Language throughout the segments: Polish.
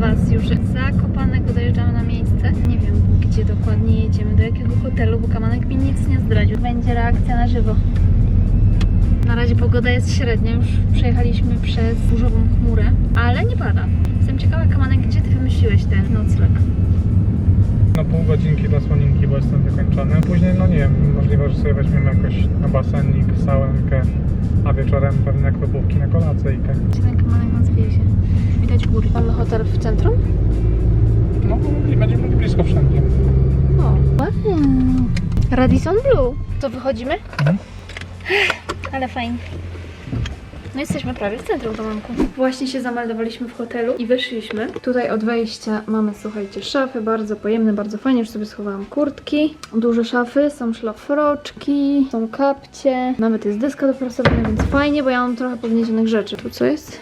Was już z Zakopanego, dojeżdżamy na miejsce. Nie wiem, gdzie dokładnie jedziemy, do jakiego hotelu, bo Kamanek mi nic nie zdradził. Będzie reakcja na żywo. Na razie pogoda jest średnia, już przejechaliśmy przez burzową chmurę, ale nie pada. Jestem ciekawa, Kamanek, gdzie Ty wymyśliłeś ten nocleg? Na pół godzinki do słoninki, bo jestem wykończony. Później, no nie wiem, możliwe, że sobie weźmiemy jakoś na basenik, sałenkę, a wieczorem pewnie klubówki na kolacyjkę. Gdzie ten Kamanek nas góry. Mamy hotel w centrum? No i będziemy mogli blisko wszędzie. O, wow. Radisson Blue. To wychodzimy? Mhm. Ale fajnie. No jesteśmy prawie w centrum domku. Właśnie się zameldowaliśmy w hotelu i wyszliśmy. Tutaj od wejścia mamy, słuchajcie, szafy, bardzo pojemne, bardzo fajnie, już sobie schowałam kurtki. Duże szafy, są szlafroczki, są kapcie. Nawet jest deska do prasowania, więc fajnie, bo ja mam trochę podniesionych rzeczy. Tu co jest?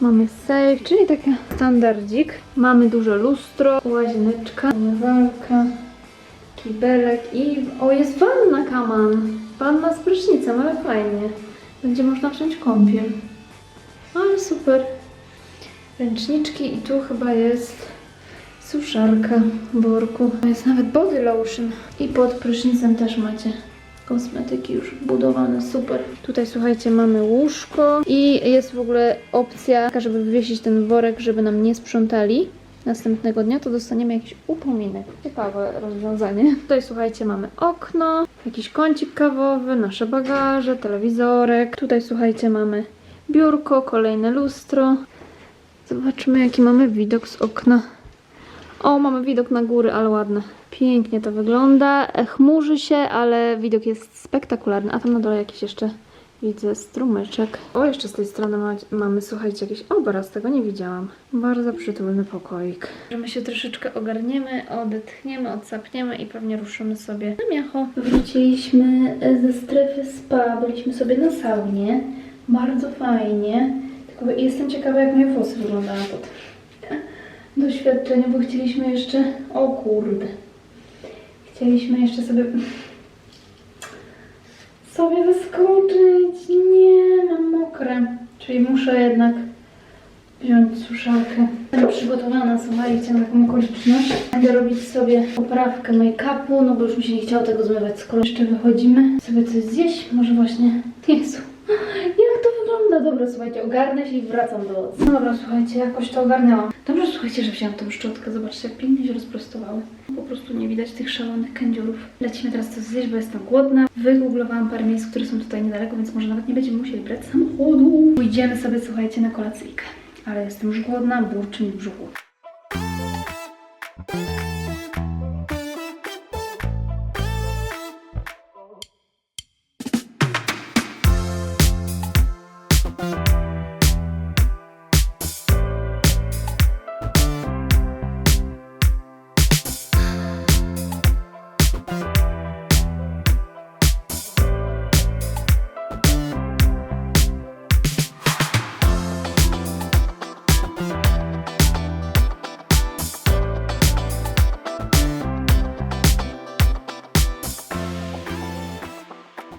Mamy safe, czyli taki standardzik. Mamy duże lustro, łazieneczka, umywalka, kibelek i... O, jest wanna, kaman! Wanna z prysznicem, ale fajnie. Będzie można wziąć kąpiel. Ale super. Ręczniczki i tu chyba jest suszarka w worku. Jest nawet body lotion. I pod prysznicem też macie kosmetyki już wbudowane, super. Tutaj słuchajcie, mamy łóżko i jest w ogóle opcja, żeby wywiesić ten worek, żeby nam nie sprzątali. Następnego dnia to dostaniemy jakiś upominek. Ciekawe rozwiązanie. Tutaj słuchajcie, mamy okno, jakiś kącik kawowy, nasze bagaże, telewizorek. Tutaj słuchajcie, mamy biurko, kolejne lustro. Zobaczmy, jaki mamy widok z okna. O, mamy widok na góry, ale ładne. Pięknie to wygląda. E, Chmurzy się, ale widok jest spektakularny. A tam na dole jakiś jeszcze widzę strumyczek. O, jeszcze z tej strony ma, mamy, słuchajcie, jakiś obraz. Tego nie widziałam. Bardzo przytulny pokoik. My się troszeczkę ogarniemy, odetchniemy, odsapniemy i pewnie ruszymy sobie na miacho. Wróciliśmy ze strefy spa. Byliśmy sobie na saunie. Bardzo fajnie. Tylko jestem ciekawa, jak moje włosy wyglądają po tym doświadczeniu, bo chcieliśmy jeszcze... O kurde. Chcieliśmy jeszcze sobie... sobie wyskoczyć. Nie, mam mokre. Czyli muszę jednak wziąć suszarkę. Będę przygotowana, słuchajcie, na taką okoliczność. Będę robić sobie poprawkę make-upu, no bo już mi się nie chciało tego zmywać. Skoro jeszcze wychodzimy, sobie coś zjeść, może właśnie... Jezu, wygląda? Dobra, słuchajcie, ogarnę się i wracam do was. No dobra, słuchajcie, jakoś to ogarnęłam. Dobrze, słuchajcie, że wzięłam tą szczotkę. Zobaczcie, jak pięknie się rozprostowały. Po prostu nie widać tych szalonych kędziorów. Lecimy teraz coś zjeść, bo jestem głodna. Wygooglowałam parę miejsc, które są tutaj niedaleko, więc może nawet nie będziemy musieli brać samochodu. Pójdziemy sobie, słuchajcie, na kolacyjkę. Ale jestem już głodna, burczy mi w brzuchu.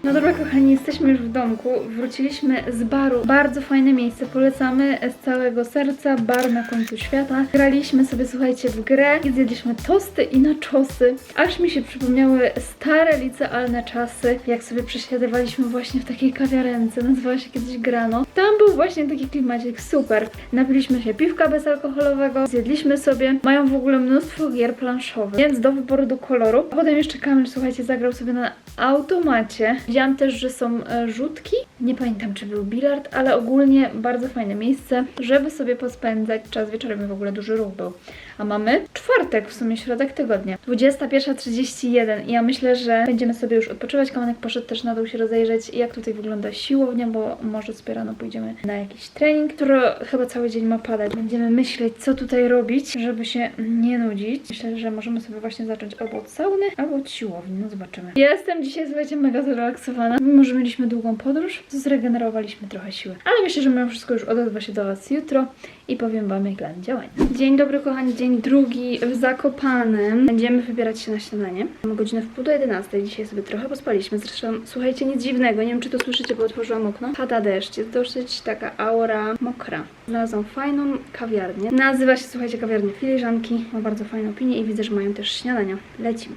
No dobra, kochani, jesteśmy już w domku. Wróciliśmy z baru. Bardzo fajne miejsce, polecamy z całego serca. Bar na końcu świata. Graliśmy sobie, słuchajcie, w grę i zjedliśmy tosty i naczosy. Aż mi się przypomniały stare licealne czasy, jak sobie przesiadywaliśmy właśnie w takiej kawiarence. Nazywała się kiedyś Grano. Tam był właśnie taki klimacik, super. Napiliśmy się piwka bezalkoholowego, zjedliśmy sobie. Mają w ogóle mnóstwo gier planszowych, więc do wyboru do koloru. A potem jeszcze Kamil, słuchajcie, zagrał sobie na automacie. Widziałam też, że są e, rzutki. Nie pamiętam, czy był bilard, ale ogólnie bardzo fajne miejsce, żeby sobie pospędzać czas wieczorem. W ogóle duży ruch był. A mamy czwartek, w sumie środek tygodnia. 21.31 i ja myślę, że będziemy sobie już odpoczywać. Kamanek poszedł też na dół się rozejrzeć, jak tutaj wygląda siłownia, bo może sobie rano pójdziemy na jakiś trening, który chyba cały dzień ma padać. Będziemy myśleć, co tutaj robić, żeby się nie nudzić. Myślę, że możemy sobie właśnie zacząć albo od sauny, albo od siłowni. No zobaczymy. Jestem dzisiaj, słuchajcie, mega zrelaksowana. Mimo, że mieliśmy długą podróż, zregenerowaliśmy trochę siły. Ale myślę, że mimo wszystko już odezwa się do Was jutro i powiem Wam, jak plan działania. Dzień dobry, kochani, dzień drugi w Zakopanem. Będziemy wybierać się na śniadanie. Mamy godzinę w pół do 11. Dzisiaj sobie trochę pospaliśmy. Zresztą, słuchajcie, nic dziwnego. Nie wiem, czy to słyszycie, bo otworzyłam okno. Pada deszcz. Jest dosyć taka aura mokra. Znalazłam fajną kawiarnię. Nazywa się, słuchajcie, kawiarnia Filiżanki. Ma bardzo fajną opinię i widzę, że mają też śniadania. Lecimy.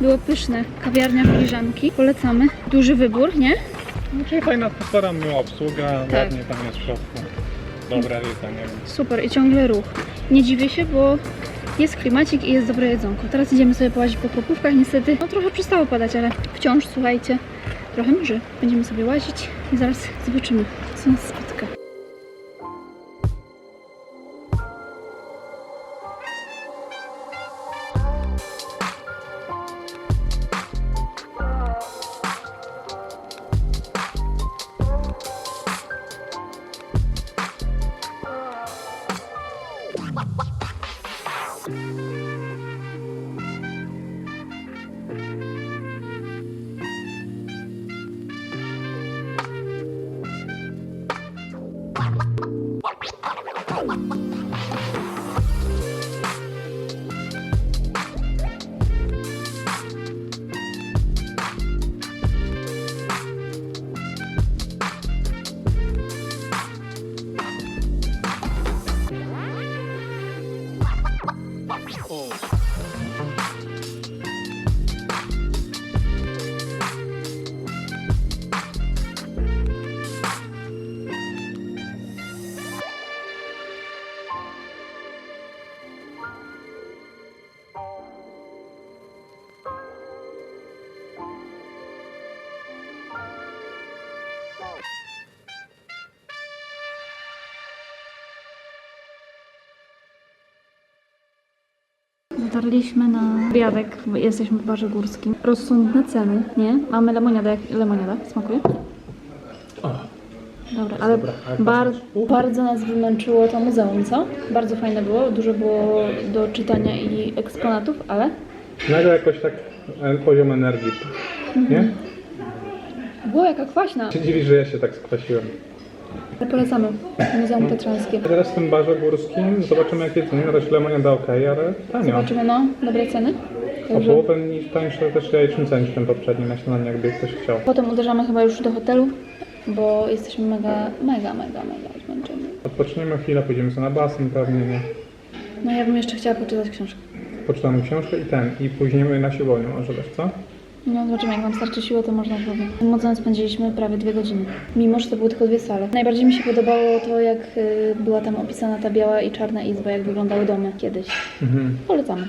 Było pyszne. Kawiarnia Filiżanki. Polecamy. Duży wybór, nie? Znaczy fajna atmosfera, miła obsługa, Tak. ładnie tam jest w środku. Dobre jedzenie. Super i ciągle ruch. Nie dziwię się, bo jest klimacik i jest dobre jedzonko. Teraz idziemy sobie połazić po kropówkach. Niestety, no trochę przestało padać, ale wciąż, słuchajcie, trochę mrzy. Będziemy sobie łazić i zaraz zobaczymy, co nas spotka. Dotarliśmy na obiadek, bo jesteśmy w barze górskim. Rozsądne ceny, nie? Mamy lemoniadę, jak lemoniada, smakuje? Dobra, ale bar, bardzo nas wymęczyło to muzeum, co? Bardzo fajne było, dużo było do czytania i eksponatów, ale Nagle jakoś tak e, poziom energii, nie? było jaka kwaśna. Się dziwisz, że ja się tak skwasiłem. Ale polecamy, Muzeum Tatrzańskie. Teraz w tym barze górskim zobaczymy jakie ceny. Na razie lemoniada ok, ale tanio. Zobaczymy, no, dobre ceny. O Także połowę niż tańsze też jajecznicę niż ten poprzedni na śniadanie, jakby ktoś chciał. potem uderzamy chyba już do hotelu, bo jesteśmy mega, mega, mega, mega zmęczeni. Odpoczniemy chwilę, pójdziemy sobie na basen pewnie, nie? No ja bym jeszcze chciała poczytać książkę. Poczytamy książkę i ten, i później na siłownię może też, co? No zobaczymy, jak Wam starczy siły, to można zrobić. Mocno spędziliśmy prawie dwie godziny, mimo że to były tylko dwie sale. Najbardziej mi się podobało to, jak y, była tam opisana ta biała i czarna izba, jak wyglądały domy kiedyś. Mhm. Polecamy.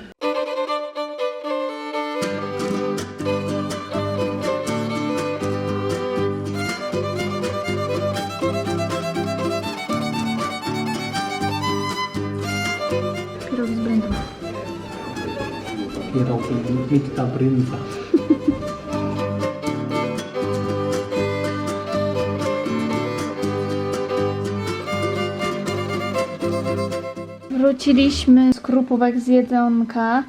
Pierogi z brędem. Pierogi Wikta Brynza. Wróciliśmy z krupówek z jedzonka.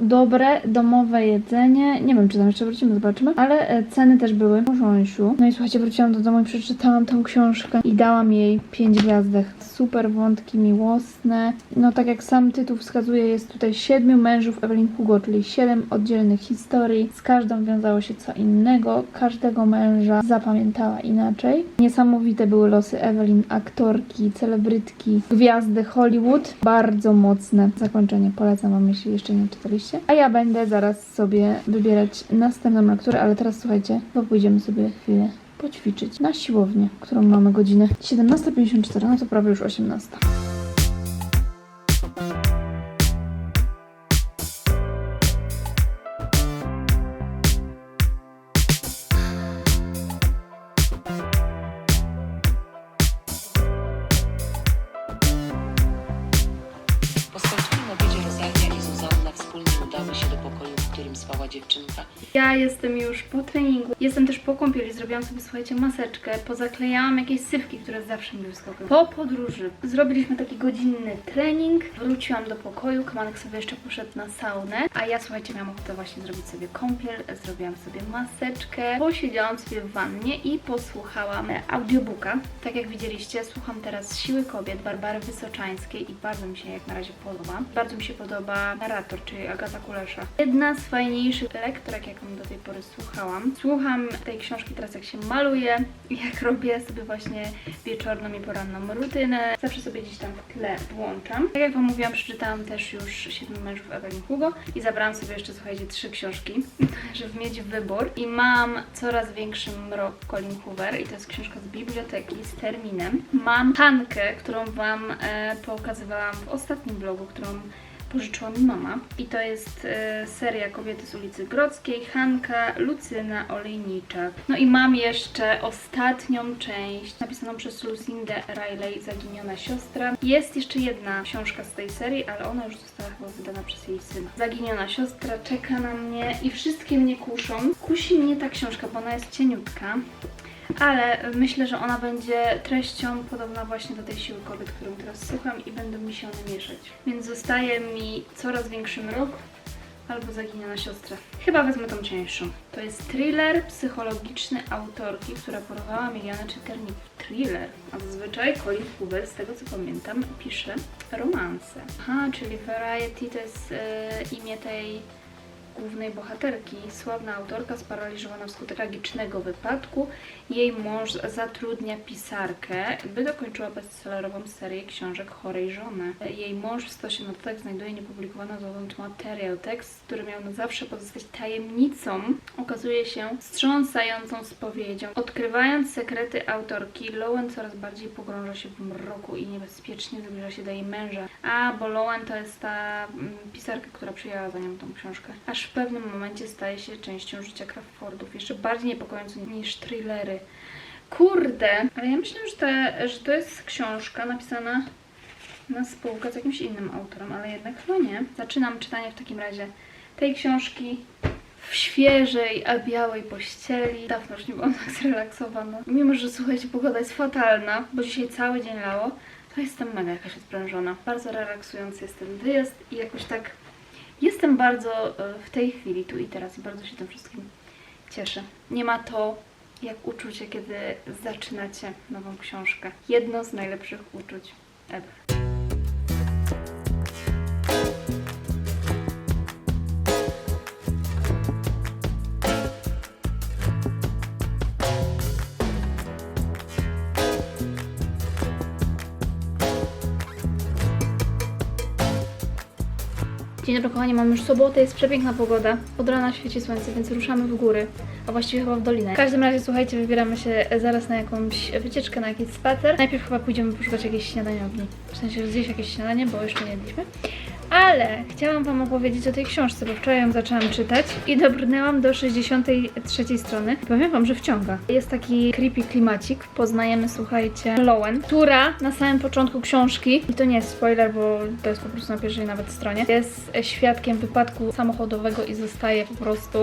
Dobre, domowe jedzenie. Nie wiem, czy tam jeszcze wrócimy, zobaczymy. Ale e, ceny też były po rząsiu. No i słuchajcie, wróciłam do domu i przeczytałam tą książkę i dałam jej 5 gwiazdek. Super wątki miłosne. No tak jak sam tytuł wskazuje, jest tutaj siedmiu mężów Evelyn Hugo, czyli siedem oddzielnych historii. Z każdą wiązało się co innego. Każdego męża zapamiętała inaczej. Niesamowite były losy Evelyn, aktorki, celebrytki, gwiazdy Hollywood. Bardzo mocne zakończenie. Polecam Wam, jeśli jeszcze nie czytaliście. A ja będę zaraz sobie wybierać następną lekturę, ale teraz słuchajcie, bo pójdziemy sobie chwilę poćwiczyć na siłownię, którą mamy godzinę 17.54, no to prawie już 18. dziewczynka. Ja jestem już po treningu, jestem też po kąpieli, zrobiłam sobie, słuchajcie, maseczkę, pozaklejałam jakieś sypki, które zawsze mi wyskakują. Po podróży zrobiliśmy taki godzinny trening, wróciłam do pokoju, Kamanek sobie jeszcze poszedł na saunę, a ja, słuchajcie, miałam ochotę właśnie zrobić sobie kąpiel, zrobiłam sobie maseczkę, posiedziałam sobie w wannie i posłuchałam audiobooka. Tak jak widzieliście, słucham teraz Siły Kobiet Barbary Wysoczańskiej i bardzo mi się jak na razie podoba. Bardzo mi się podoba narrator, czyli Agata Kulesza. Jedna z fajniejszych lektorek, jaką do tej pory słuchałam. Słucham tej książki teraz jak się maluję, jak robię sobie właśnie wieczorną i poranną rutynę. Zawsze sobie gdzieś tam w tle włączam. Tak jak Wam mówiłam, przeczytałam też już Siedmiu mężów Evelyn Hugo i zabrałam sobie jeszcze, słuchajcie, trzy książki, żeby mieć wybór. I mam coraz większy mrok Colin Hoover i to jest książka z biblioteki z terminem. Mam Hankę, którą Wam e, pokazywałam w ostatnim vlogu, którą pożyczyła mi mama. I to jest e, seria Kobiety z ulicy Grodzkiej, Hanka, Lucyna Olejniczak. No i mam jeszcze ostatnią część napisaną przez Lucindę Riley, Zaginiona siostra. Jest jeszcze jedna książka z tej serii, ale ona już została chyba wydana przez jej syna. Zaginiona siostra czeka na mnie i wszystkie mnie kuszą. Kusi mnie ta książka, bo ona jest cieniutka. Ale myślę, że ona będzie treścią podobna właśnie do tej siły kobiet, którą teraz słucham i będą mi się one mieszać. Więc zostaje mi coraz większy mrok albo zaginiona siostra. Chyba wezmę tą cieńszą. To jest thriller psychologiczny autorki, która porwała miliony czytelników. Thriller. A zazwyczaj Colin Hoover, z tego co pamiętam, pisze romanse. Aha, czyli Variety to jest e, imię tej głównej bohaterki, sławna autorka sparaliżowana wskutek tragicznego wypadku. Jej mąż zatrudnia pisarkę, by dokończyła bestsellerową serię książek chorej żony. Jej mąż w stosie notatek znajduje niepublikowany dotąd materiał. Tekst, który miał na zawsze pozostać tajemnicą, okazuje się wstrząsającą spowiedzią. Odkrywając sekrety autorki, Lowen coraz bardziej pogrąża się w mroku i niebezpiecznie zbliża się do jej męża. A, bo Lowen to jest ta mm, pisarka, która przyjęła za nią tą książkę. Aż w pewnym momencie staje się częścią życia Crawfordów. Jeszcze bardziej niepokojącą niż thrillery. Kurde, ale ja myślę, że, te, że to jest książka napisana na spółkę z jakimś innym autorem, ale jednak chyba nie. Zaczynam czytanie w takim razie tej książki w świeżej, a białej pościeli. Dawno już nie byłam tak zrelaksowana. Mimo, że słuchajcie, pogoda jest fatalna, bo dzisiaj cały dzień lało, to jestem mega jakaś odprężona. Bardzo relaksujący jest ten wyjazd i jakoś tak jestem bardzo e, w tej chwili, tu i teraz i bardzo się tym wszystkim cieszę. Nie ma to jak uczucie, kiedy zaczynacie nową książkę. Jedno z najlepszych uczuć ever. Dzień dobry kochani, mamy już sobotę, jest przepiękna pogoda. Od rana świeci słońce, więc ruszamy w góry, a właściwie chyba w dolinę. W każdym razie, słuchajcie, wybieramy się zaraz na jakąś wycieczkę, na jakiś spacer. Najpierw chyba pójdziemy poszukać jakiejś śniadaniowni. W sensie, że zjeść jakieś śniadanie, bo jeszcze nie jedliśmy. Ale chciałam Wam opowiedzieć o tej książce, bo wczoraj ją zaczęłam czytać i dobrnęłam do 63 strony. Powiem Wam, że wciąga. Jest taki creepy klimacik. Poznajemy, słuchajcie, Lowen, która na samym początku książki, i to nie jest spoiler, bo to jest po prostu na pierwszej nawet stronie, jest świadkiem wypadku samochodowego i zostaje po prostu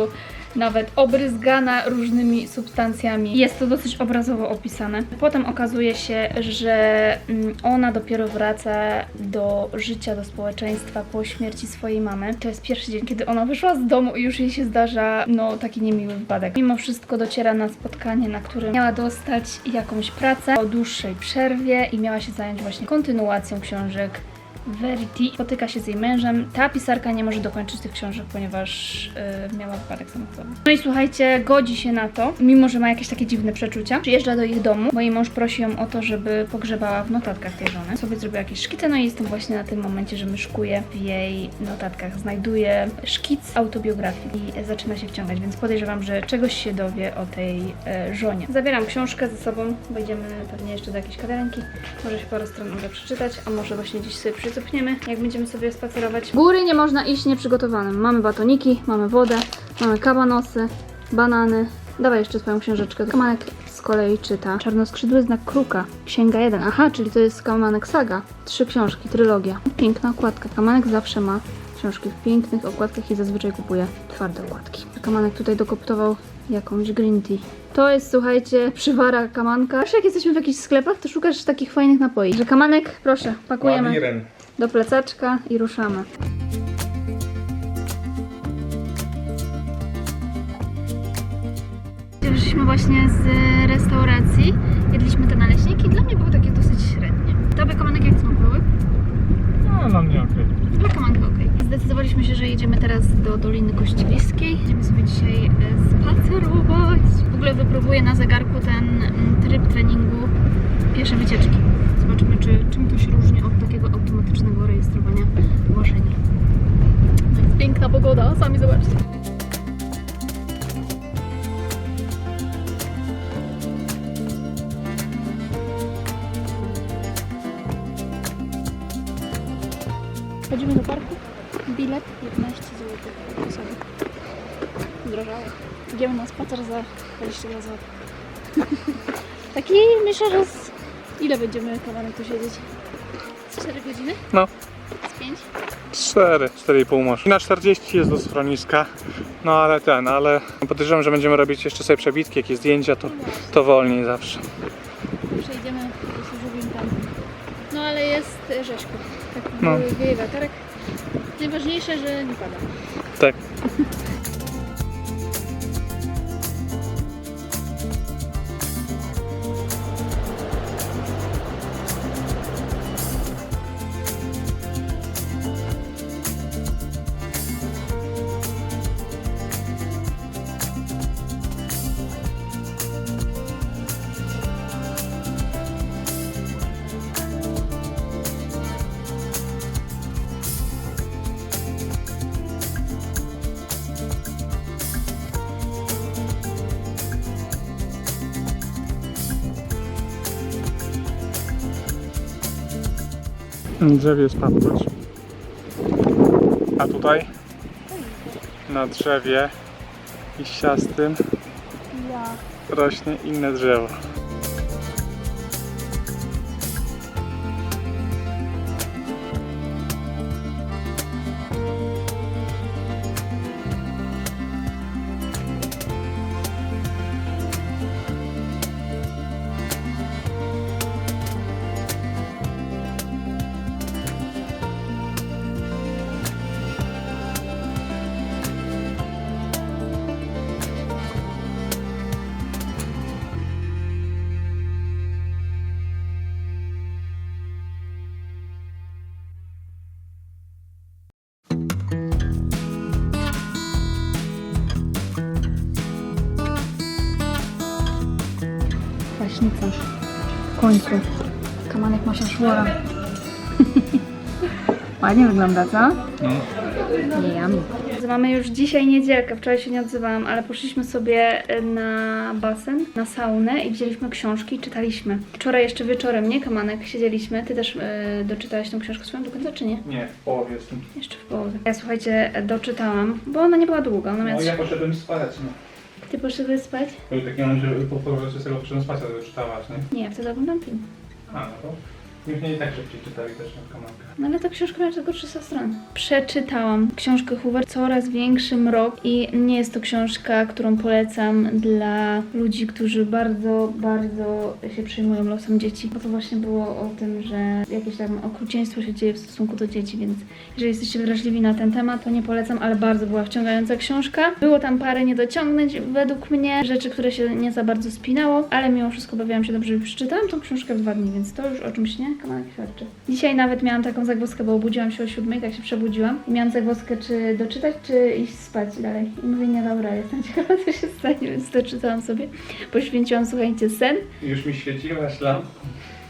nawet obryzgana różnymi substancjami. Jest to dosyć obrazowo opisane. Potem okazuje się, że mm, ona dopiero wraca do życia, do społeczeństwa po śmierci swojej mamy. To jest pierwszy dzień, kiedy ona wyszła z domu i już jej się zdarza, no, taki niemiły wypadek. Mimo wszystko dociera na spotkanie, na którym miała dostać jakąś pracę po dłuższej przerwie i miała się zająć właśnie kontynuacją książek Verity spotyka się z jej mężem. Ta pisarka nie może dokończyć tych książek, ponieważ yy, miała wypadek samochodowy. No i słuchajcie, godzi się na to, mimo że ma jakieś takie dziwne przeczucia. Przyjeżdża do ich domu, bo jej mąż prosi ją o to, żeby pogrzebała w notatkach tej żony. Sobie zrobiła jakieś szkice, no i jestem właśnie na tym momencie, że myszkuję w jej notatkach. Znajduję szkic autobiografii i zaczyna się wciągać, więc podejrzewam, że czegoś się dowie o tej e, żonie. Zabieram książkę ze sobą, wejdziemy pewnie jeszcze do jakiejś kawiarenki. Może się parę stron uda przeczytać, a może właśnie gdzieś sobie przycupniemy, jak będziemy sobie spacerować. Góry nie można iść nieprzygotowanym. Mamy batoniki, mamy wodę, mamy kabanosy, banany. Dawaj jeszcze swoją książeczkę. Kamanek z kolei czyta Czarnoskrzydły znak kruka, księga 1. Aha, czyli to jest Kamanek Saga. Trzy książki, trylogia. Piękna okładka. Kamanek zawsze ma książki w pięknych okładkach i zazwyczaj kupuję twarde okładki. Kamanek tutaj dokoptował jakąś green tea. To jest, słuchajcie, przywara kamanka. Wiesz, jak jesteśmy w jakichś sklepach, to szukasz takich fajnych napoi. Że kamanek, proszę, pakujemy do plecaczka i ruszamy. Wyszliśmy właśnie z restauracji, jedliśmy te naleśniki, dla mnie były takie dosyć średnie. Tobie kamanek jak smakowały? No, na mnie okej. Dla kamanka okej. Zdecydowaliśmy się, że jedziemy teraz do Doliny Kościeliskiej. Będziemy sobie dzisiaj e, spacerować. W ogóle wypróbuję na zegarku ten mm, tryb treningu piesze wycieczki. Zobaczymy, czy, czym to się różni od takiego automatycznego rejestrowania ogłoszeń. No jest piękna pogoda, sami zobaczcie. Chodzimy do parku. Bilet 11 zł. Zdrożało. Idziemy na spacer za 22 zł. Taki myślę, że z... Ile będziemy kawałek tu siedzieć? Z 4 godziny? No. Z 5? 4, 4,5 może. Na 40 jest do schroniska. No ale ten, ale podejrzewam, że będziemy robić jeszcze sobie przebitki, jakieś zdjęcia, to, to wolniej zawsze. Przejdziemy do żółwim tam. No ale jest rzeźko. Tak No. no. wieje wiaterek. Najważniejsze, że nie pada. Tak. Na drzewie jest papuć. A tutaj na drzewie liściastym Ja. rośnie inne drzewo. Kamanek ma się szłora. Ładnie wygląda, co? Nie jamy. Mamy już dzisiaj niedzielkę, wczoraj się nie odzywałam, ale poszliśmy sobie na basen, na saunę i wzięliśmy książki i czytaliśmy. Wczoraj jeszcze wieczorem, nie Kamanek, siedzieliśmy. Ty też e, doczytałeś tą książkę swoją do końca, czy nie? Nie, w połowie jestem. Jeszcze w połowie. Ja słuchajcie, doczytałam, bo ona nie była długa, ona miała... No ja poszedłem spać, no. Ty poszedłeś spać? Był taki moment, że po powrocie z tego poszedłem spać, ale czytałaś, nie? Nie, ja wtedy oglądam film. A, no to i tak szybciej czytali też na kamankę. No ale ta książka miała tylko 300 stron. Przeczytałam książkę Hoover Coraz większy mrok i nie jest to książka, którą polecam dla ludzi, którzy bardzo, bardzo się przejmują losem dzieci. Bo to właśnie było o tym, że jakieś tam okrucieństwo się dzieje w stosunku do dzieci, więc jeżeli jesteście wrażliwi na ten temat, to nie polecam, ale bardzo była wciągająca książka. Było tam parę niedociągnięć według mnie, rzeczy, które się nie za bardzo spinało, ale mimo wszystko bawiłam się dobrze i przeczytałam tą książkę w dwa dni, więc to już o czymś nie? Kamanek świadczy. Dzisiaj nawet miałam taką zagwozdkę, bo obudziłam się o siódmej, tak się przebudziłam i miałam zagwozdkę, czy doczytać, czy iść spać dalej. I mówię, nie dobra, jestem ciekawa, co się stanie, więc doczytałam sobie. Poświęciłam, słuchajcie, sen. Już mi świeciłaś lamp.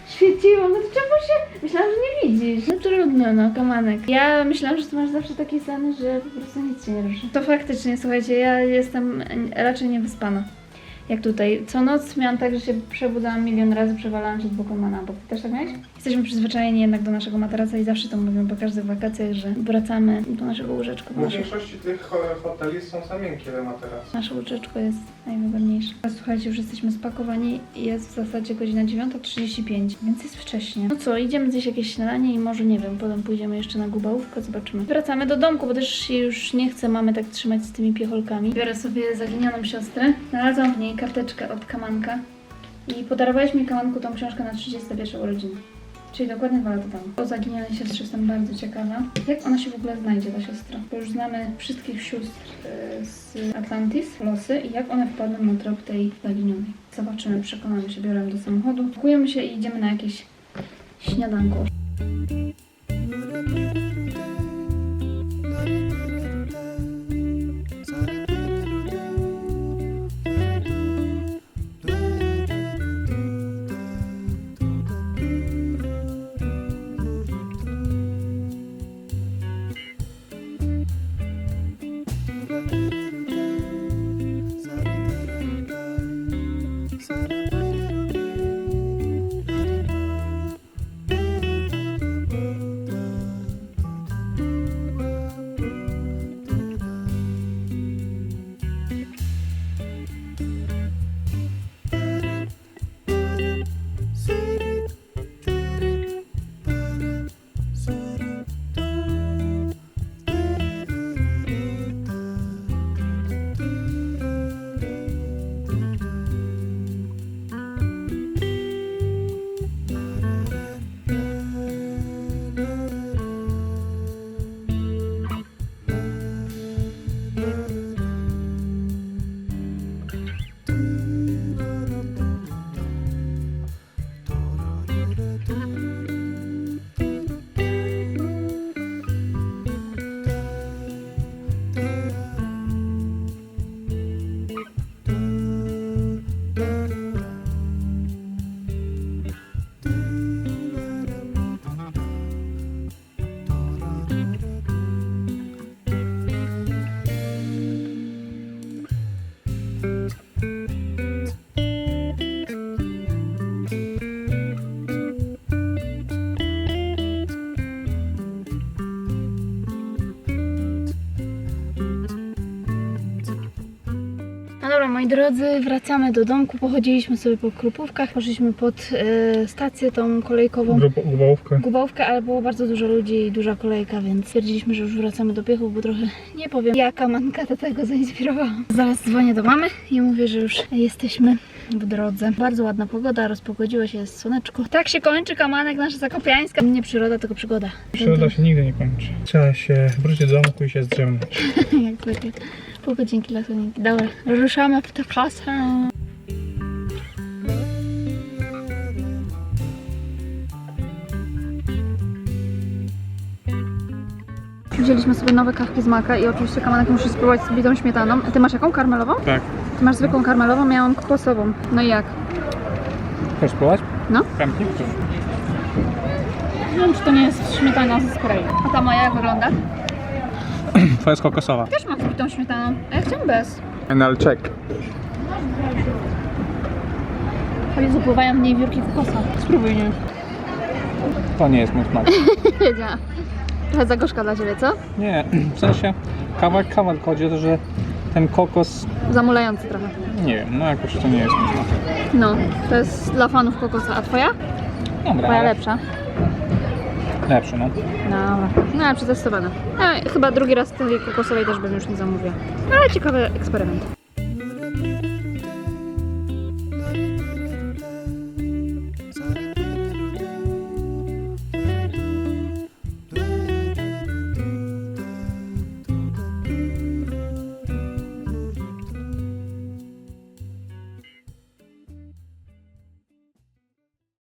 Świeciło, no to czemu się... Myślałam, że nie widzisz. No trudno, no, kamanek. Ja myślałam, że ty masz zawsze taki sen, że po prostu nic się nie ruszy. To faktycznie, słuchajcie, ja jestem raczej niewyspana. Jak tutaj. Co noc miałam tak, że się przebudzałam milion razy, przewalałam się z boku na bok. Ty też tak miałeś? Jesteśmy przyzwyczajeni jednak do naszego materaca i zawsze to mówimy po każdych wakacjach, że wracamy do naszego łóżeczka. W większości tych e, hoteli są te materace. Nasze łóżeczko jest najwygodniejsze. Słuchajcie, już jesteśmy spakowani. Jest w zasadzie godzina 9.35, więc jest wcześnie. No co, idziemy zjeść jakieś śniadanie i może, nie wiem, potem pójdziemy jeszcze na gubałówkę, zobaczymy. Wracamy do domku, bo też się już nie chce mamy tak trzymać z tymi piecholkami. Biorę sobie zaginioną siostrę. Znalazłam w niej karteczkę od Kamanka i podarowałeś mi Kamanku tą książkę na 31 urodziny. Czyli dokładnie dwa lata temu. O zaginionej siostrze jestem bardzo ciekawa. Jak ona się w ogóle znajdzie, ta siostra? Bo już znamy wszystkich sióstr e, z Atlantis, losy i jak one wpadną na trop tej zaginionej. Zobaczymy, przekonamy się, biorę do samochodu. Pakujemy się i idziemy na jakieś śniadanko. Moi drodzy, wracamy do domku. Pochodziliśmy sobie po krupówkach, poszliśmy pod e, stację tą kolejkową. Gubałówkę. Gubałówkę, ale było bardzo dużo ludzi i duża kolejka, więc stwierdziliśmy, że już wracamy do Piechów, bo trochę nie powiem, jaka manka do tego zainspirowała. Zaraz dzwonię do mamy i mówię, że już jesteśmy w drodze. Bardzo ładna pogoda, rozpogodziło się, jest słoneczko. Tak się kończy kamanek nasza zakopiańska. Nie przyroda, tylko przygoda. Przyroda się nigdy nie kończy. Trzeba się wrócić do domku i się zdrzemnąć. Jak zwykle. Pół godzinki dla słoniki. Dobra, ruszamy w tę klasę. Wzięliśmy sobie nowe kawki z maka i oczywiście kamanek musi spróbować z bitą śmietaną. A ty masz jaką? Karmelową? Tak. Ty masz zwykłą karmelową, miałam kokosową. No i jak? Chcesz spróbować? No. Pępki? Nie wiem, czy to nie jest śmietana ze Korei. A ta moja jak wygląda? To jest kokosowa. Też mam bitą śmietaną. A ja chciałam bez. Final check. O Jezu, pływają w niej wiórki kokosa. Spróbuj, nie? To nie jest mój smak. Wiedziałam. Trochę za gorzka dla Ciebie, co? Nie, w sensie kawałek kawałek chodzi o to, że ten kokos, Zamulający trochę. nie wiem, no jakoś to nie jest mój smak. No, to jest dla fanów kokosa. A Twoja? Dobra, Twoja ale lepsza. Lepszy, no. Dobra. No, ale przetestowane. A, chyba drugi raz tej kokosowej też bym już nie zamówiła. Ale ciekawy eksperyment.